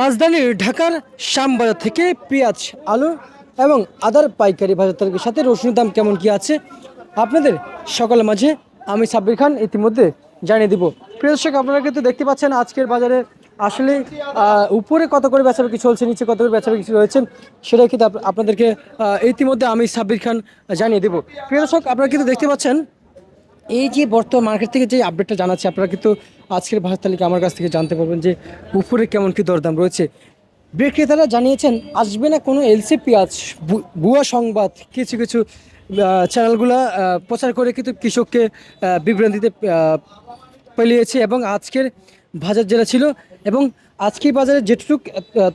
রাজধানীর ঢাকার শ্যামবাজার থেকে পেঁয়াজ, আলু এবং আদার পাইকারি বাজার সাথে রসুনের দাম কেমন কি আছে? আপনাদের সকালের মাঝে আমি সাব্বির খান ইতিমধ্যে জানিয়ে দিব। প্রিয় দর্শক, আপনারা কিন্তু দেখতে পাচ্ছেন আজকের বাজারে আসলে উপরে কত করে বেচাবেকি চলছে, নিচে কত করে বেচাবেকি রয়েছে সেটা কিন্তু আপনাদেরকে ইতিমধ্যে আমি সাব্বির খান জানিয়ে দেব। প্রিয় দর্শক, আপনারা কিন্তু দেখতে পাচ্ছেন এই যে বর্তমান মার্কেট থেকে যে আপডেটটা জানাচ্ছি, আপনারা কিন্তু আজকের বাজার তালিকা আমার কাছ থেকে জানতে পারবেন যে উপরে কেমন কি দরদাম রয়েছে। বিক্রেতারা জানিয়েছেন, আসবে না কোনো এলসি পেঁয়াজ ভুয়া সংবাদ, কিছু কিছু চ্যানেলগুলো প্রচার করে কিন্তু কৃষককে বিভ্রান্তিতে পেলিয়েছে এবং আজকের বাজার যেটা ছিল এবং আজকের বাজারে যেটুকু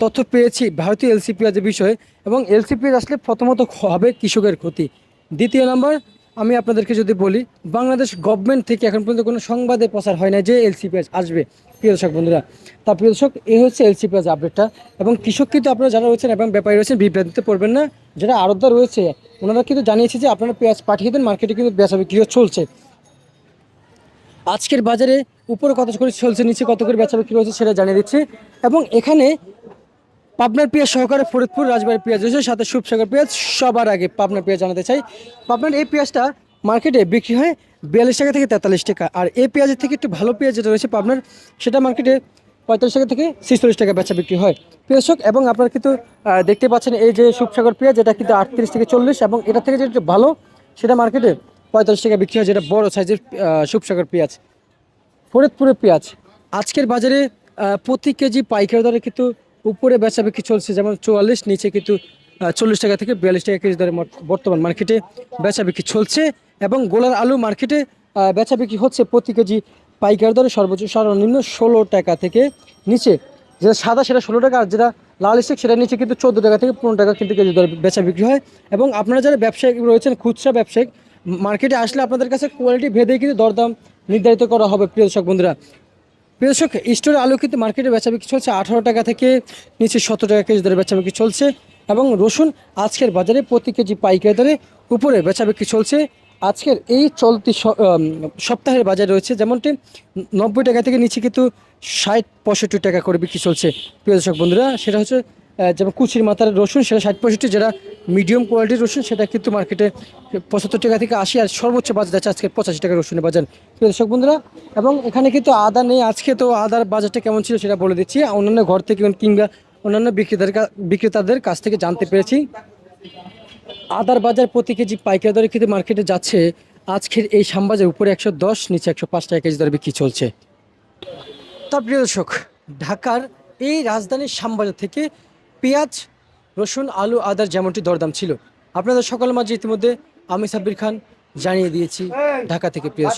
তথ্য পেয়েছি ভারতীয় এলসি পেঁয়াজের বিষয়ে এবং এলসি পেঁয়াজ আসলে প্রথমত হবে কৃষকের ক্ষতি। দ্বিতীয় নম্বর আমি আপনাদেরকে যদি বলি, বাংলাদেশ গভর্নমেন্ট থেকে এখন পর্যন্ত কোনো সংবাদে প্রচার হয় না যে এলসি পেঁয়াজ আসবে। প্রিয় দর্শক বন্ধুরা, তা প্রিয় দর্শক, এই হচ্ছে এলসি পেঁয়াজ আপডেটটা এবং কৃষক কিন্তু আপনারা যারা রয়েছেন এবং ব্যাপারী রয়েছেন, বিভ্রান্তিতে পড়বেন না। যারা আড়তদার রয়েছে, ওনারা কিন্তু জানিয়েছে যে আপনারা পেঁয়াজ পাঠিয়ে দেন মার্কেটে কিন্তু বেচা বিক্রিও চলছে। আজকের বাজারে উপরে কত করে চলছে, নিচে কত করে বেচা বিক্রি হচ্ছে সেটা জানিয়ে দিচ্ছে। এবং এখানে পাবনার পেঁয়াজ সহকারে ফরিদপুর, রাজবাড়ির পেঁয়াজ রয়েছে, সাথে সুপসাগর পেঁয়াজ, সবার আগে পাবনার পেঁয়াজ জানাতে চাই। পাবনার এই পেঁয়াজটা মার্কেটে বিক্রি হয় বিয়াল্লিশ টাকা থেকে তেতাল্লিশ টাকা। আর এই পেঁয়াজের থেকে একটু ভালো পেঁয়াজ যেটা রয়েছে পাবনার, সেটা মার্কেটে পঁয়তাল্লিশ টাকা থেকে ছিচল্লিশ টাকা বেচা বিক্রি হয়। পেঁয়াজক এবং আপনারা কিন্তু দেখতে পাচ্ছেন এই যে সুপসাগর পেঁয়াজ, এটা কিন্তু আটত্রিশ থেকে চল্লিশ, এবং এটা থেকে যেটা ভালো, সেটা মার্কেটে পঁয়তাল্লিশ টাকা বিক্রি হয়, যেটা বড় সাইজের সুপসাগর পেঁয়াজ। ফরিদপুরের পেঁয়াজ, আজকের বাজারে প্রতি কেজি পাইকারি দরে কিন্তু উপরে বেচা বিক্রি চলছে, যেমন চুয়াল্লিশ, নিচে কিন্তু চল্লিশ টাকা থেকে বিয়াল্লিশ টাকা কেজি দরে বর্তমান মার্কেটে বেচা বিক্রি চলছে এবং গোলার আলু মার্কেটে বেচা বিক্রি হচ্ছে প্রতি কেজি পাইকারি দরে সর্বোচ্চ সর্বনিম্ন ষোলো টাকা থেকে নিচে। যেটা সাদা সেটা ষোলো টাকা, আর যেটা লাল স্টিক সেটা নিচে কিন্তু চোদ্দ টাকা থেকে পনেরো টাকা কিন্তু কেজি দরে বেচা বিক্রি হয়। এবং আপনারা যারা ব্যবসায়ী রয়েছেন, খুচরা ব্যবসায়িক, মার্কেটে আসলে আপনাদের কাছে কোয়ালিটি ভেদে কিন্তু দরদাম নির্ধারিত করা হবে, প্রিয় দর্শক বন্ধুরা। দর্শক, স্টোরে আলোকিত মার্কেটে বেচা বিক্রি চলছে আঠারো টাকা থেকে নিচে সতেরো টাকা কেজি দরে বেচা বিক্রি চলছে এবং রসুন আজকের বাজারে প্রতি কেজি পাইকারি দরে উপরে বেচা বিক্রি চলছে। আজকের এই চলতি সপ্তাহের বাজার রয়েছে যেমনটি নব্বই টাকা থেকে নিচে কিন্তু ষাট, পঁয়ষট্টি টাকা করে বিক্রি চলছে। প্রিয় দর্শক বন্ধুরা, সেটা হচ্ছে যেমন কুচির মাথার রসুন, সেটা ষাট পঁয়ষট্টি, যেটা মিডিয়াম কোয়ালিটির রসুন, সেটা কিন্তু মার্কেটে পঁচাত্তর টাকা থেকে আশি, আর সর্বোচ্চ বাজার যাচ্ছে আজকে পঁচাশি টাকা রসুনের বাজার। প্রিয় দর্শক বন্ধুরা, এবং এখানে কিন্তু আদা নেই। আজকে তো আদার বাজারটা কেমন ছিল সেটা বলে দিচ্ছি। অন্যান্য ঘর থেকে কিংবা অন্যান্য বিক্রেতার বিক্রেতাদের কাছ থেকে জানতে পেরেছি। আদার বাজার প্রতি কেজি পাইকারি দরে কিন্তু মার্কেটে যাচ্ছে। আজকের এই সামবাজার উপরে একশো দশ, নিচে একশো পাঁচ টাকা কেজি দরে বিক্রি চলছে। তা প্রিয় দর্শক, ঢাকার এই রাজধানীর শ্যামবাজার থেকে পেঁয়াজ, রসুন, আলু, আদার যেমনটি দরদাম ছিল। আপনাদের সকল মাঝে ইতিমধ্যে আমি সাব্বির খান জানিয়ে দিয়েছি ঢাকা থেকে পেঁয়াজ